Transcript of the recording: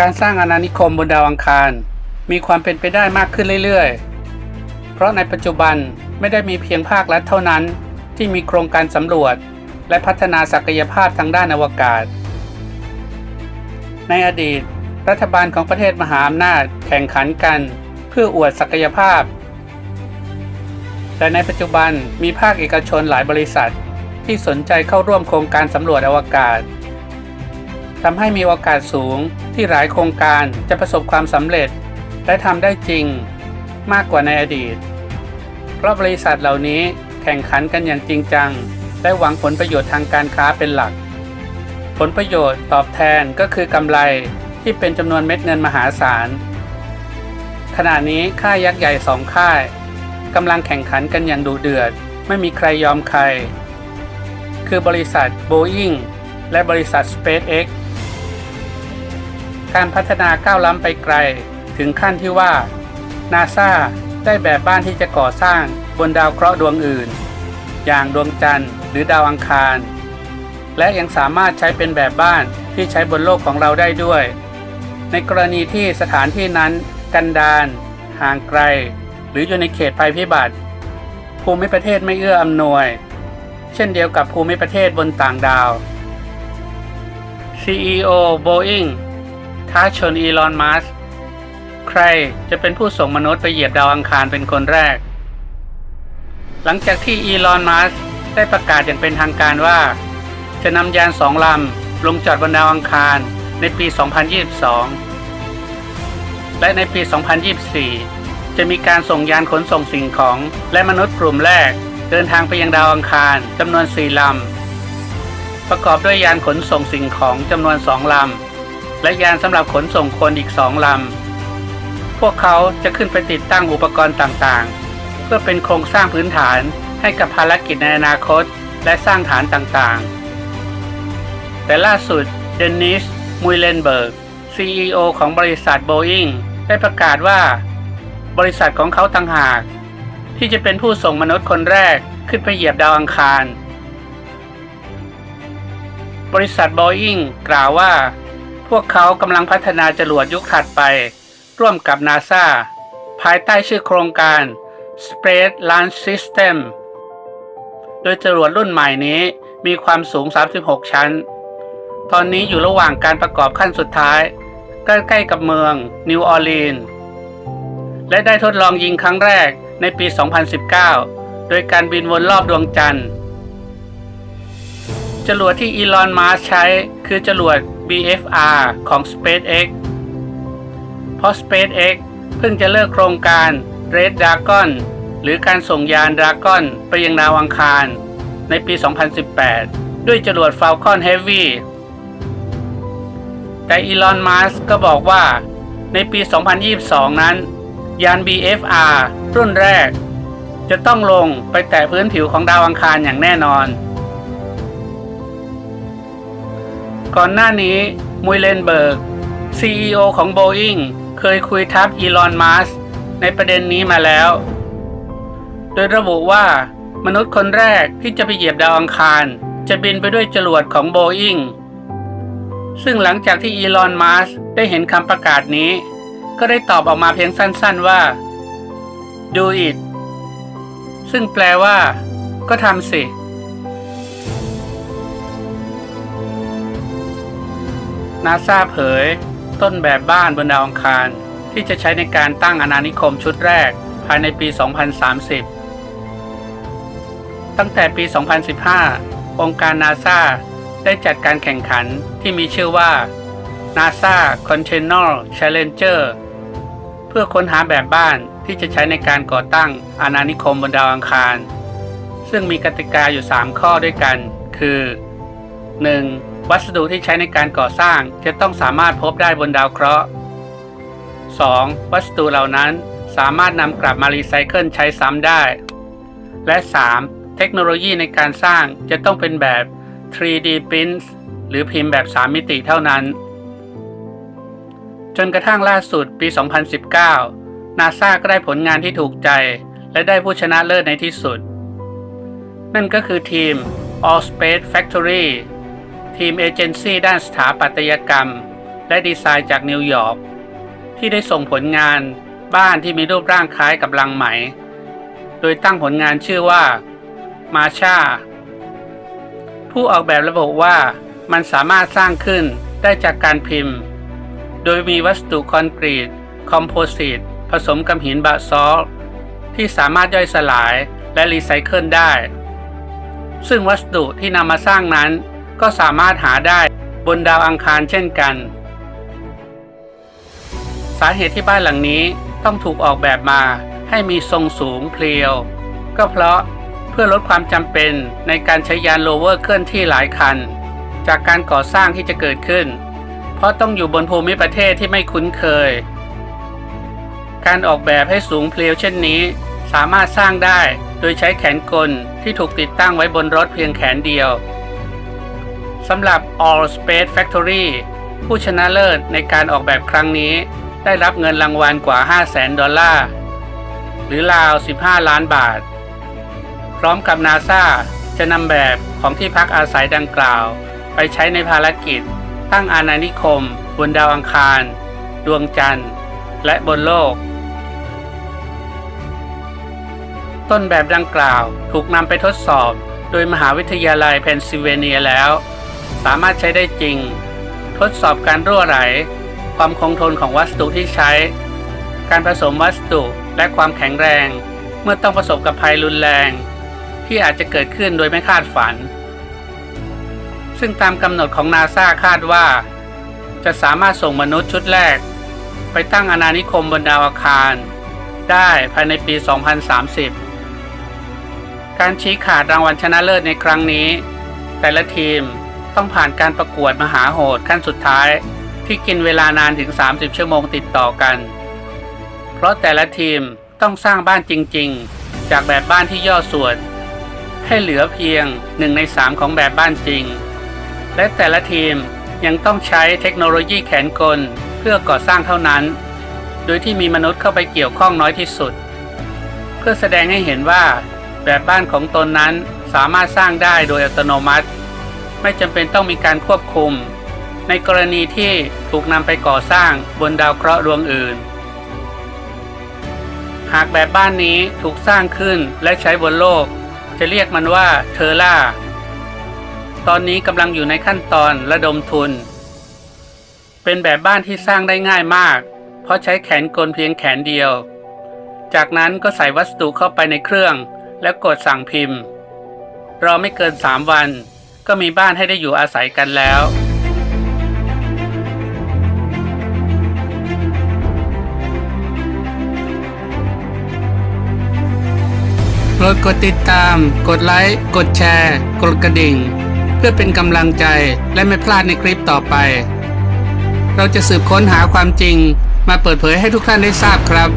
การสร้างอาณานิคมบนดาวอังคาร มีความเป็นไปได้มากขึ้นเรื่อยๆ เพราะในปัจจุบันไม่ได้มีเพียงภาครัฐเท่านั้น ที่มีโครงการสำรวจ และพัฒนาศักยภาพทางด้านอวกาศ ในอดีต รัฐบาลของประเทศมหาอำนาจแข่งขันกัน เพื่ออวดศักยภาพ แต่ในปัจจุบันมีภาคเอกชนหลายบริษัท ที่สนใจเข้าร่วมโครงการสำรวจอวกาศ ทำให้มีโอกาสสูงที่หลายโครงการจะประสบความสำเร็จ และทำได้จริงมากกว่าในอดีต เพราะบริษัทเหล่านี้แข่งขันกันอย่างจริงจัง และหวังผลประโยชน์ทางการค้าเป็นหลัก ผลประโยชน์ตอบแทนก็คือกำไรที่เป็นจำนวนเม็ดเงินมหาศาล ขณะนี้ค่ายยักษ์ใหญ่สองค่ายกำลังแข่งขันกันอย่างดุเดือด ไม่มีใครยอมใคร คือบริษัท Boeing และบริษัท SpaceX การพัฒนาก้าวล้ำไปไกล ถึงขั้นที่ว่านาซาได้แบบบ้านที่จะก่อสร้างบนดาวเคราะห์ดวงอื่น อย่างดวงจันทร์หรือดาวอังคาร และยังสามารถใช้เป็นแบบบ้านที่ใช้บนโลกของเราได้ด้วย ในกรณีที่สถานที่นั้น กันดารห่างไกล หรืออยู่ในเขตภัยพิบัติ ภูมิประเทศไม่เอื้ออำนวย เช่นเดียวกับภูมิประเทศบนต่างดาว CEO Boeing ท้าชนอีลอน มัสใครจะเป็นผู้ส่งมนุษย์ไปเหยียบดาวอังคารเป็นคนแรก หลังจากที่อีลอน มัสได้ประกาศอย่างเป็นทางการว่า จะนำยานสองลำลงจอดบนดาวอังคารในปี 2022 และในปี 2024 จะมีการส่งยานขนส่งสิ่งของและมนุษย์กลุ่มแรก เดินทางไปยังดาวอังคารจำนวน 4 ลำ ประกอบด้วยยานขนส่งสิ่งของจำนวน 2 ลำ และยานสำหรับขนส่งคนอีก2ลำ พวกเขาจะขึ้นไปติดตั้งอุปกรณ์ต่างๆ เพื่อเป็นโครงสร้างพื้นฐานให้กับภารกิจในอนาคตและสร้างฐานต่างๆ แต่ล่าสุดเดนนิสมุยเลนเบิร์ก CEO ของบริษัท Boeing ได้ประกาศว่า บริษัทของเขาต่างหาก ที่จะเป็นผู้ส่งมนุษย์คนแรกขึ้นไปเหยียบดาวอังคาร บริษัท Boeing กล่าวว่า วกเขากำลังพัฒนาจรวดยุคถัดไป ร่วมกับ NASA ภายใต้ชื่อโครงการ Space Launch System โดยจรวดรุ่นใหม่นี้มีความสูง 36 ชั้น ตอนนี้อยู่ระหว่างการประกอบขั้นสุดท้าย ใกล้ๆกับเมืองนิวออร์ลีนและได้ทดลองยิงครั้งแรกในปี 2019 โดยการบินวนรอบดวงจันทร์ จรวดที่อีลอน มัสใช้คือจรวด BFR ของ SpaceX เพราะ SpaceX เพิ่งจะเลิกโครงการ Red Dragon หรือการส่งยาน Dragon ไปยังดาวอังคาร ในปี 2018 ด้วยจรวด Falcon Heavy แต่อีลอน มัสก์ก็บอกว่า ในปี 2022 นั้น ยาน BFR รุ่นแรก จะต้องลงไปแตะพื้นผิวของดาวอังคารอย่างแน่นอน ก่อนหน้านี้มุยเลนเบิร์ก CEO ของ Boeing เคยคุยทับอีลอนมัสในประเด็นนี้มาแล้ว โดยระบุว่ามนุษย์คนแรกที่จะไปเหยียบดาวอังคาร จะบินไปด้วยจรวดของ Boeing ซึ่งหลังจากที่อีลอนมัสได้เห็นคำประกาศนี้ ก็ได้ตอบออกมาเพียงสั้นๆว่า do it ซึ่งแปลว่า ก็ทำสิ นาซาเผย ต้นแบบบ้านบนดาวอังคาร ที่จะใช้ในการตั้งอาณานิคมชุดแรก ภายในปี 2030 ตั้งแต่ปี 2015 องค์การนาซาได้จัดการแข่งขันที่มีชื่อว่า NASA Container Challenger เพื่อค้นหาแบบบ้านที่จะใช้ในการก่อตั้งอาณานิคมบนดาวอังคาร ซึ่งมีกติกาอยู่ 3 ข้อด้วยกัน คือ 1. วัสดุที่ใช้ในการก่อสร้างจะต้องสามารถพบได้บนดาวเคราะห์ 2. วัสดุเหล่านั้นสามารถนำกลับมารีไซเคิลใช้ซ้ำได้ และ 3. เทคโนโลยีในการสร้างจะต้องเป็นแบบ 3D print หรือพิมพ์แบบ 3 มิติเท่านั้น จนกระทั่งล่าสุดปี 2019 นาซาก็ได้ผลงานที่ถูกใจ และได้ผู้ชนะเลิศในที่สุด นั่นก็คือทีม All Space Factory ทีมเอเจนซี่ด้านสถาปัตยกรรม และดีไซน์จากนิวยอร์กที่ได้ส่งผลงานบ้านที่มีรูปร่างคล้ายกับลังไหม โดยตั้งผลงานชื่อว่ามาชาผู้ออกแบบระบุว่ามันสามารถสร้างขึ้นได้จากการพิมพ์ โดยมีวัสดุคอนกรีต คอมโพสิต ผสมกับหินบาซอลที่สามารถย่อยสลายและรีไซเคิลได้ ซึ่งวัสดุที่นำมาสร้างนั้น ก็สามารถหาได้บนดาวอังคารเช่นกัน สาเหตุที่บ้านหลังนี้ต้องถูกออกแบบมาให้มีทรงสูงเพลียว ก็เพราะเพื่อลดความจำเป็นในการใช้ยานโรเวอร์เคลื่อนที่หลายคัน จากการก่อสร้างที่จะเกิดขึ้น เพราะต้องอยู่บนภูมิประเทศที่ไม่คุ้นเคย การออกแบบให้สูงเพลียวเช่นนี้ สามารถสร้างได้โดยใช้แขนกลที่ถูกติดตั้งไว้บนรถเพียงแขนเดียว สำหรับ All Space Factory ผู้ชนะเลิศในการออกแบบครั้งนี้ ได้รับเงินรางวัลกว่า 5 0 0แสนดอลลาร์ หรือราว 15 ล้านบาท พร้อมกับนาซาจะนำแบบของที่พักอาศัยดังกล่าว ไปใช้ในภารกิจ ตั้งอาณานิคม บนดาวอังคาร ดวงจันทร์ และบนโลก ต้นแบบดังกล่าวถูกนำไปทดสอบ โดยมหาวิทยาลัยเพนซิลเวเนียแล้ว สามารถใช้ได้จริง ทดสอบการรั่วไหล ความคงทนของวัสดุที่ใช้ การผสมวัสดุและความแข็งแรง เมื่อต้องประสบกับภัยรุนแรง ที่อาจจะเกิดขึ้นโดยไม่คาดฝัน ซึ่งตามกำหนดของนาซาคาดว่า จะสามารถส่งมนุษย์ชุดแรก ไปตั้งอาณานิคมบนดาวอังคาร ได้ภายในปี 2030การชี้ขาดรางวัลชนะเลิศในครั้งนี้ แต่ละทีม ต้องผ่านการประกวดมหาโหดขั้นสุดท้าย ที่กินเวลานานถึง 30 ชั่วโมงติดต่อกัน เพราะแต่ละทีมต้องสร้างบ้านจริง ๆ จากแบบบ้านที่ย่อส่วน ให้เหลือเพียง1ใน3ของแบบบ้านจริง และแต่ละทีมยังต้องใช้เทคโนโลยีแขนกลเพื่อก่อสร้างเท่านั้น โดยที่มีมนุษย์เข้าไปเกี่ยวข้องน้อยที่สุด เพื่อแสดงให้เห็นว่าแบบบ้านของตนนั้นสามารถสร้างได้โดยอัตโนมัติ ไม่จำเป็นต้องมีการควบคุม ในกรณีที่ถูกนำไปก่อสร้างบนดาวเคราะห์ดวงอื่น หากแบบบ้านนี้ถูกสร้างขึ้นและใช้บนโลก จะเรียกมันว่าเทอร่า ตอนนี้กำลังอยู่ในขั้นตอนระดมทุน เป็นแบบบ้านที่สร้างได้ง่ายมาก เพราะใช้แขนกลเพียงแขนเดียว จากนั้นก็ใส่วัสดุเข้าไปในเครื่อง แล้วกดสั่งพิมพ์รอไม่เกิน 3 วัน ก็มีบ้านให้ได้อยู่อาศัยกันแล้ว โปรดกดติดตาม กดไลค์ กดแชร์ กดกระดิ่ง เพื่อเป็นกำลังใจและไม่พลาดในคลิปต่อไป เราจะสืบค้นหาความจริงมาเปิดเผยให้ทุกท่านได้ทราบครับ